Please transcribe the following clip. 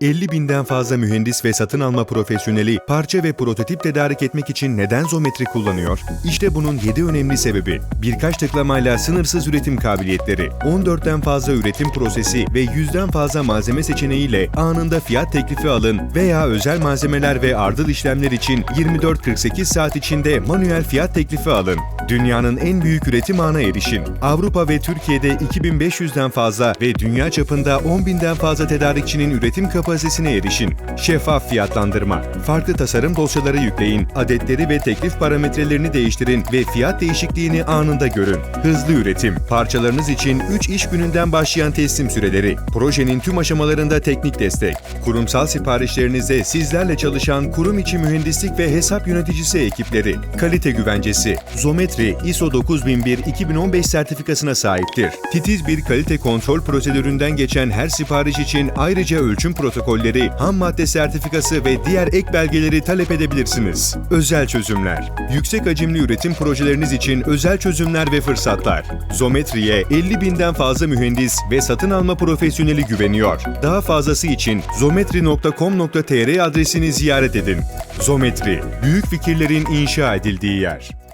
50 binden fazla mühendis ve satın alma profesyoneli parça ve prototip tedarik etmek için neden Zometri kullanıyor? İşte bunun 7 önemli sebebi. Birkaç tıklamayla sınırsız üretim kabiliyetleri, 14'ten fazla üretim prosesi ve 100'den fazla malzeme seçeneğiyle anında fiyat teklifi alın veya özel malzemeler ve ardıl işlemler için 24-48 saat içinde manuel fiyat teklifi alın. Dünyanın en büyük üretim ağına erişin. Avrupa ve Türkiye'de 2500'den fazla ve dünya çapında 10.000'den fazla tedarikçinin üretim kapasitesine erişin. Şeffaf fiyatlandırma. Farklı tasarım dosyaları yükleyin, adetleri ve teklif parametrelerini değiştirin ve fiyat değişikliğini anında görün. Hızlı üretim. Parçalarınız için 3 iş gününden başlayan teslim süreleri. Projenin tüm aşamalarında teknik destek. Kurumsal siparişlerinizde sizlerle çalışan kurum içi mühendislik ve hesap yöneticisi ekipleri. Kalite güvencesi. Zometri ISO 9001-2015 sertifikasına sahiptir. Titiz bir kalite kontrol prosedüründen geçen her sipariş için ayrıca ölçüm protokolleri, ham madde sertifikası ve diğer ek belgeleri talep edebilirsiniz. Özel çözümler. Yüksek hacimli üretim projeleriniz için özel çözümler ve fırsatlar. Zometri'ye 50 binden fazla mühendis ve satın alma profesyoneli güveniyor. Daha fazlası için zometri.com.tr adresini ziyaret edin. Zometri, büyük fikirlerin inşa edildiği yer.